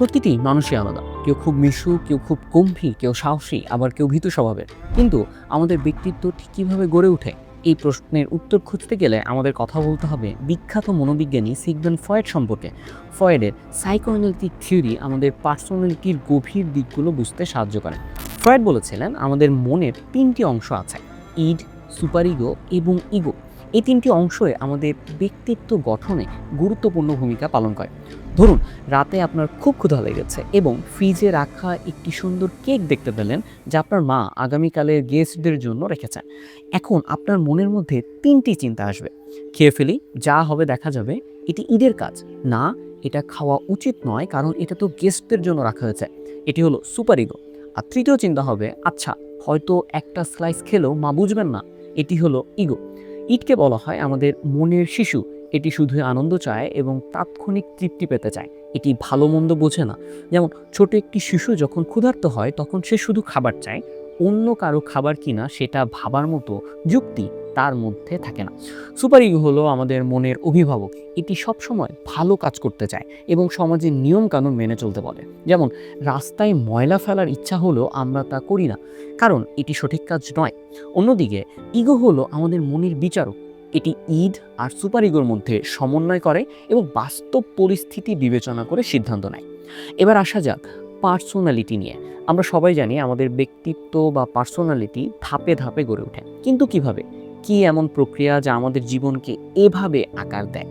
প্রতিটি মানুষই আলাদা। কেউ খুব মিশু, কেউ খুব গম্ভীর, কেউ সাহসী, আবার কেউ ভীতু স্বভাবের। কিন্তু আমাদের ব্যক্তিত্ব ঠিক কীভাবে গড়ে ওঠে, এই প্রশ্নের উত্তর খুঁজতে গেলে আমাদের কথা বলতে হবে বিখ্যাত মনোবিজ্ঞানী সিগবেন ফয়েড সম্পর্কে। ফয়েডের সাইকোঅ্যানালিটিক থিওরি আমাদের পার্সোনালিটির গভীর দিকগুলো বুঝতে সাহায্য করে। ফয়েড বলেছিলেন, আমাদের মনের তিনটি অংশ আছে, ইড সুপার ইগো এবং ইগো। এই তিনটি অংশই আমাদের ব্যক্তিত্ব গঠনে গুরুত্বপূর্ণ ভূমিকা পালন করে। ধরুন, রাতে আপনার খুব ক্ষুধা লেগেছে এবং ফ্রিজে রাখা একটি সুন্দর কেক দেখতে পেলেন যা আপনার মা আগামীকালের গেস্টদের জন্য রেখেছেন। এখন আপনার মনের মধ্যে তিনটি চিন্তা আসবে। খেয়ে ফেলি, যা হবে দেখা যাবে, এটি ঈদের কাজ। না, এটা খাওয়া উচিত নয়, কারণ এটা তো গেস্টদের জন্য রাখা হয়েছে। এটি হলো সুপার ইগো। আর তৃতীয় চিন্তা হবে আচ্ছা হয়তো একটা স্লাইস খেলেও মা বুঝবেন না। এটি হলো ইগো। ইটকে বলা হয় আমাদের মনের শিশু। এটি শুধু আনন্দ চায় এবং তাৎক্ষণিক তৃপ্তি পেতে চায়। এটি ভালো মন্দ বোঝে না। যেমন, ছোট একটি শিশু যখন ক্ষুধার্ত হয়, তখন সে শুধু খাবার চায়। অন্য কারও খাবার কিনা সেটা ভাবার মতো যুক্তি তার মধ্যে থাকে না। সুপার ইগো হলো আমাদের মনের অভিভাবক। এটি সবসময় ভালো কাজ করতে চায় এবং সমাজের নিয়ম কানুন মেনে চলতে বলে। যেমন, রাস্তায় ময়লা ফেলার ইচ্ছা হলেও আমরা তা করি না। কারণ, এটি সঠিক কাজ নয়। অন্যদিকে, ইগো হলো আমাদের মনের বিচারক। এটি ঈদ আর সুপার ইগোর মধ্যে সমন্বয় করে এবং বাস্তব পরিস্থিতি বিবেচনা করে সিদ্ধান্ত নেয়। এবার আসা যাক পার্সোনালিটি নিয়ে। আমরা সবাই জানি আমাদের ব্যক্তিত্ব বা পার্সোনালিটি ধাপে ধাপে গড়ে ওঠে। কিন্তু কীভাবে? কি এমন প্রক্রিয়া যা আমাদের জীবনকে এভাবে আকার দেয়?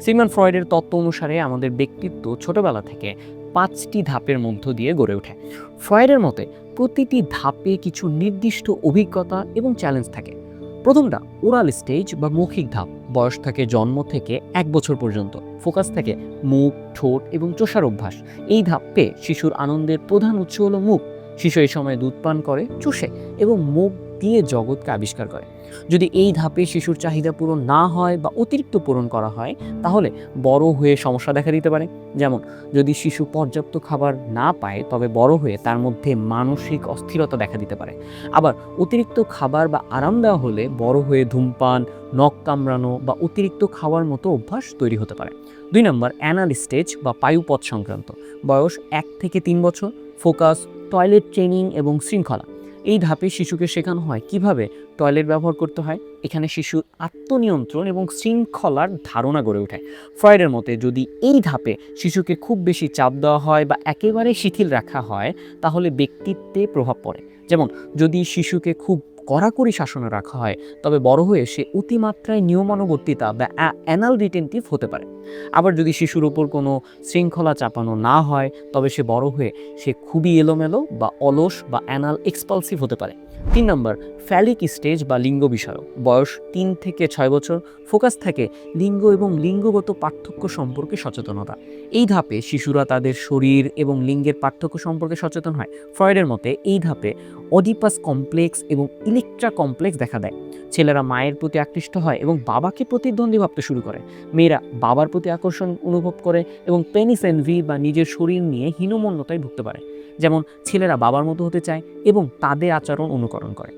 সিগমন ফ্রয়েডের তত্ত্ব অনুসারে আমাদের ব্যক্তিত্ব ছোটবেলা থেকে পাঁচটি ধাপের মধ্য দিয়ে গড়ে ওঠে। ফ্রয়েডের মতে, প্রতিটি ধাপে কিছু নির্দিষ্ট অভিজ্ঞতা এবং চ্যালেঞ্জ থাকে। প্রথমটা ওরাল স্টেজ বা মৌখিক ধাপ। বয়স থাকে জন্ম থেকে এক বছর পর্যন্ত। ফোকাস থাকে মুখ, ঠোঁট এবং চোষার অভ্যাস। এই ধাপে শিশুর আনন্দের প্রধান উৎস হলো মুখ। শিশু এই সময় দুধ পান করে, চুষে এবং মুখ দিয়ে জগৎকে আবিষ্কার করে। যদি এই ধাপে শিশুর চাহিদা পূরণ না হয় বা অতিরিক্ত পূরণ করা হয়, তাহলে বড় হয়ে সমস্যা দেখা দিতে পারে। যেমন, যদি শিশু পর্যাপ্ত খাবার না পায়, তবে বড় হয়ে তার মধ্যে মানসিক অস্থিরতা দেখা দিতে পারে। আবার অতিরিক্ত খাবার বা আরাম দেওয়া হলে বড় হয়ে ধূমপান, নখ কামড়ানো বা অতিরিক্ত খাওয়ার মতো অভ্যাস তৈরি হতে পারে। দুই নম্বর অ্যানাল স্টেজ বা পায়ুপথ সংক্রান্ত। বয়স এক থেকে তিন বছর। ফোকাস টয়লেট ট্রেনিং এবং শৃঙ্খলা। এই ধাপে শিশুকে শেখানো হয় কীভাবে টয়লেট ব্যবহার করতে হয়। এখানে শিশুর আত্মনিয়ন্ত্রণ এবং শৃঙ্খলার ধারণা গড়ে ওঠে। ফ্রয়েডের মতে, যদি এই ধাপে শিশুকে খুব বেশি চাপ দেওয়া হয় বা একেবারে শিথিল রাখা হয়, তাহলে ব্যক্তিত্বে প্রভাব পড়ে। যেমন, যদি শিশুকে খুব কড়াকড়ি শাসনে রাখা হয়, তবে বড় হয়ে সে অতিমাত্রায় নিয়মানুবর্তিতা বা অ্যানাল রিটেন্টিভ হতে পারে। আবার যদি শিশুর উপর কোনো শৃঙ্খলা চাপানো না হয়, তবে সে বড় হয়ে সে খুবই এলোমেলো বা অলস বা অ্যানাল এক্সপালসিভ হতে পারে। তিন নম্বর ফ্যালিক স্টেজ বা লিঙ্গ বিষয়ক। বয়স তিন থেকে ছয় বছর ফোকাস থাকে লিঙ্গ এবং লিঙ্গগত পার্থক্য সম্পর্কে সচেতনতা। এই ধাপে শিশুরা তাদের শরীর এবং লিঙ্গের পার্থক্য সম্পর্কে সচেতন হয়। ফ্রয়েডের মতে, এই ধাপে অডিপাস কমপ্লেক্স এবং ইলেকট্রা কমপ্লেক্স দেখা দেয়। ছেলেরা মায়ের প্রতি আকৃষ্ট হয় এবং বাবাকে প্রতিদ্বন্দ্বী ভাবতে শুরু করে। মেয়েরা বাবার প্রতি আকর্ষণ অনুভব করে এবং পেনিস এনভি বা নিজের শরীর নিয়ে হীনমন্যতায় ভুগতে পারে। যেমন ছেলেরা বাবার মতো হতে চায় এবং তাদের আচরণ অনুকরণ করে।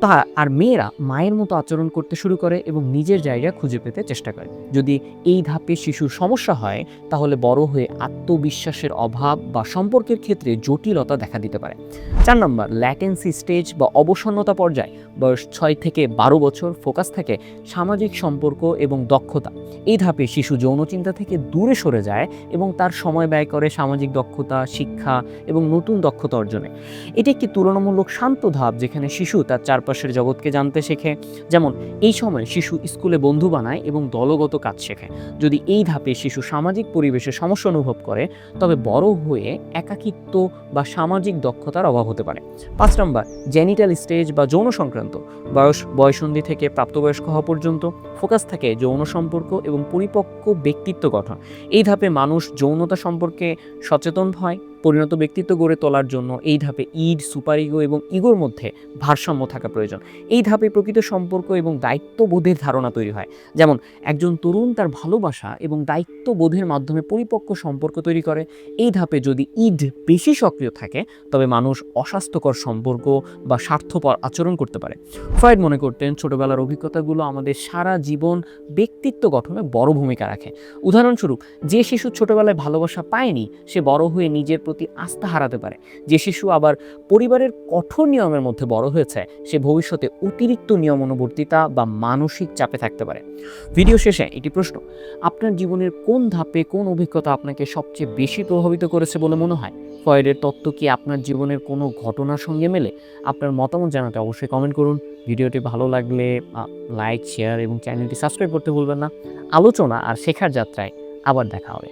তা আর মেয়েরা মায়ের মতো আচরণ করতে শুরু করে এবং নিজের জায়গা খুঁজে পেতে চেষ্টা করে। যদি এই ধাপে শিশুর সমস্যা হয়, তাহলে বড় হয়ে আত্মবিশ্বাসের অভাব বা সম্পর্কের ক্ষেত্রে জটিলতা দেখা দিতে পারে। চার নম্বর ল্যাটেন্সি স্টেজ বা অবসন্নতা পর্যায়। বয়স ছয় থেকে বারো বছর ফোকাস থাকে সামাজিক সম্পর্ক এবং দক্ষতা। এই ধাপে শিশু যৌন চিন্তা থেকে দূরে সরে যায় এবং তার সময় ব্যয় করে সামাজিক দক্ষতা, শিক্ষা এবং নতুন দক্ষতা অর্জনে। এটি একটি তুলনামূলক শান্ত ধাপ যেখানে শিশু তার চারপাশের জগৎকে জানতে শেখে। যেমন, এই সময় শিশু স্কুলে বন্ধু বানায় এবং দলগত কাজ শেখে। যদি এই ধাপে শিশু সামাজিক পরিবেশে সমস্যা অনুভব করে, তবে বড় হয়ে একাকিত্ব বা সামাজিক দক্ষতার অভাব হতে পারে। পাঁচ নম্বর জেনিটাল স্টেজ বা যৌন সংক্রান্ত। বয়স, বয়সন্ধি থেকে প্রাপ্তবয়স্ক হওয়া পর্যন্ত ফোকাস থাকে যৌন সম্পর্ক এবং পরিপক্ক ব্যক্তিত্ব গঠন। এই ধাপে মানুষ যৌনতা সম্পর্কে সচেতন হয় পরিণত ব্যক্তিত্ব গড়ে তোলার জন্য এই ধাপে ইড, সুপার ইগো এবং ইগোর মধ্যে ভারসাম্য থাকা প্রয়োজন। এই ধাপে প্রকৃত সম্পর্ক এবং দায়িত্ববোধের ধারণা তৈরি হয়। যেমন, একজন তরুণ তার ভালোবাসা এবং দায়িত্ববোধের মাধ্যমে পরিপক্ক সম্পর্ক তৈরি করে। এই ধাপে যদি ইড বেশি সক্রিয় থাকে, তবে মানুষ অস্বাস্থ্যকর সম্পর্ক বা স্বার্থপর আচরণ করতে পারে। ফ্রয়েড মনে করতেন, ছোটবেলার অভিজ্ঞতাগুলো আমাদের সারা জীবন ব্যক্তিত্ব গঠনে বড় ভূমিকা রাখে। উদাহরণস্বরূপ, যে শিশু ছোটবেলায় ভালোবাসা পায়নি, সে বড় হয়ে নিজের প্রতি আস্থা হারাতে পারে। যে শিশু আবার পরিবারের কঠোর নিয়মের মধ্যে বড় হয়েছে, সে ভবিষ্যতে অতিরিক্ত নিয়মানুবর্তিতা বা মানসিক চাপে থাকতে পারে। ভিডিও শেষে এটি প্রশ্ন, আপনার জীবনের কোন ধাপে কোন অভিজ্ঞতা আপনাকে সবচেয়ে বেশি প্রভাবিত করেছে বলে মনে হয়? ফয়েডের তত্ত্ব কি আপনার জীবনের কোনো ঘটনার সঙ্গে মেলে? আপনার মতামত জানাতে অবশ্যই কমেন্ট করুন। ভিডিওটি ভালো লাগলে লাইক শেয়ার এবং চ্যানেলটি সাবস্ক্রাইব করতে ভুলবেন না। আলোচনা আর শেখার যাত্রায় আবার দেখা হবে।